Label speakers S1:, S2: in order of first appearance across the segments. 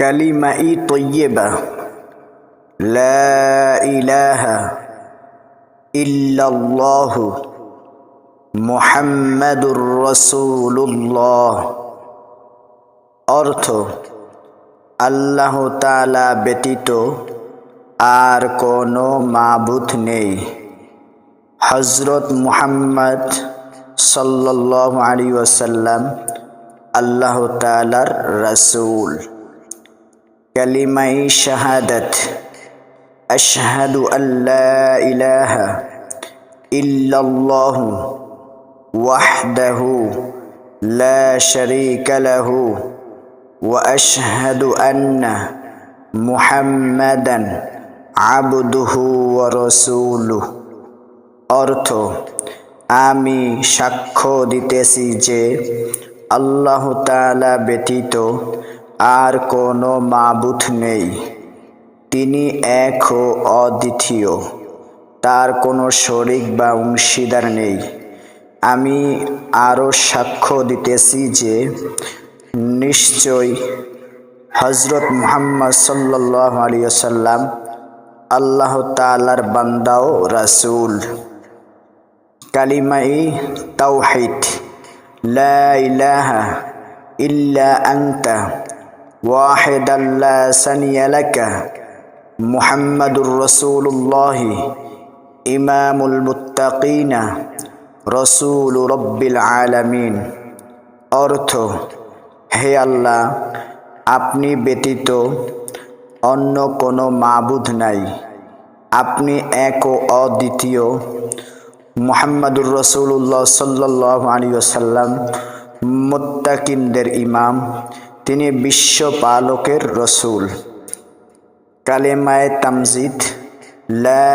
S1: কালিমাই তৈয়বা লা ইলাহা ইল্লাল্লাহু মুহাম্মাদুর রাসূলুল্লাহ অর্থ, আল্লাহ তাআলা ব্যতীত আর কোনো মাবুত নেই। হজরত মুহাম্মদ সাল্লাল্লাহু আলাইহি ওয়াসাল্লাম, আল্লাহ তাআলার রাসূল। কালিমাই শাহাদাত। আশহাদু আল্লা ইলাহা ইল্লাল্লাহু ওয়াহদাহু লাহু ওয়া আশহাদু আন্না মুহাম্মাদান আবদুহু ওয়া রাসূলুহু। অর্থ, আমি সাক্ষ্য দিতেছি যে আল্লাহ তাআলা ব্যতীত আর কোনো মাবুথ নেই। তিনি এক ও অদ্বিতীয়। তার কোনো শরিক বা অংশীদার নেই। আমি আরও সাক্ষ্য দিতেছি যে নিশ্চয় হজরত মুহাম্মদ সাল্লাহ আলিয়াল্লাম আল্লাহ তালার বান্দাও রাসুল। কালিমাই তাওহিদ, লা ইলাহা ইল্লা আনতা ওয়াহিদান লা সানিয়া লাকা মুহাম্মাদুর রাসূলুল্লাহি ইমামুল মুত্তাকিনা রসুল রব্বিল আলামিন অর্থ, হে আল্লাহ, আপনি ব্যতীত অন্য কোনো মাবুদ নাই। আপনি এক ও অদ্বিতীয়। মোহাম্মদুর রসুল্লাহ সাল্লাহ আলী আসাল্লাম ইমাম। তিনি বিশ্ব পালকের রসুল। কালেমায় তামজিদ, লা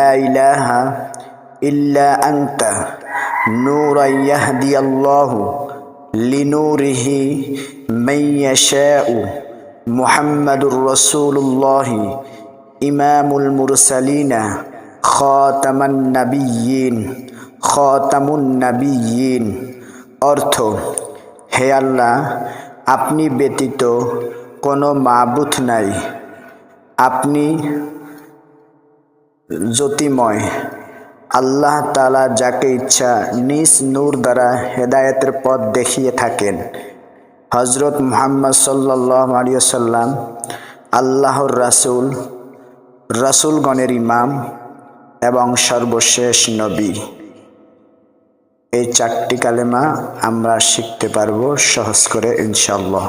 S1: ইল্লা আন্তা নূর ইয়াহদি আল্লাহ লিনুরিহি মাইয়াশাউ মুহাম্মাদুর রসুল্লাহ ইমামুল মুরসালিনা খাতামান নাবিয়িন খাতামুন নাবিয়িন অর্থ, হে আল্লাহ আপনি ব্যতীত কোনো মাবুথ নাই। আপনি জ্যোতিময়। আল্লাহ তালা যাকে ইচ্ছা নিজ নূর দ্বারা হেদায়তের পথ দেখিয়ে থাকেন। হজরত মুহাম্মদ সাল্লাহ আলিয়াল্লাম আল্লাহর রাসুল, রাসুলগণের ইমাম এবং সর্বশেষ নবী। এই চারটি কালেমা আমরা শিখতে পারব সহজ করে ইনশাল্লাহ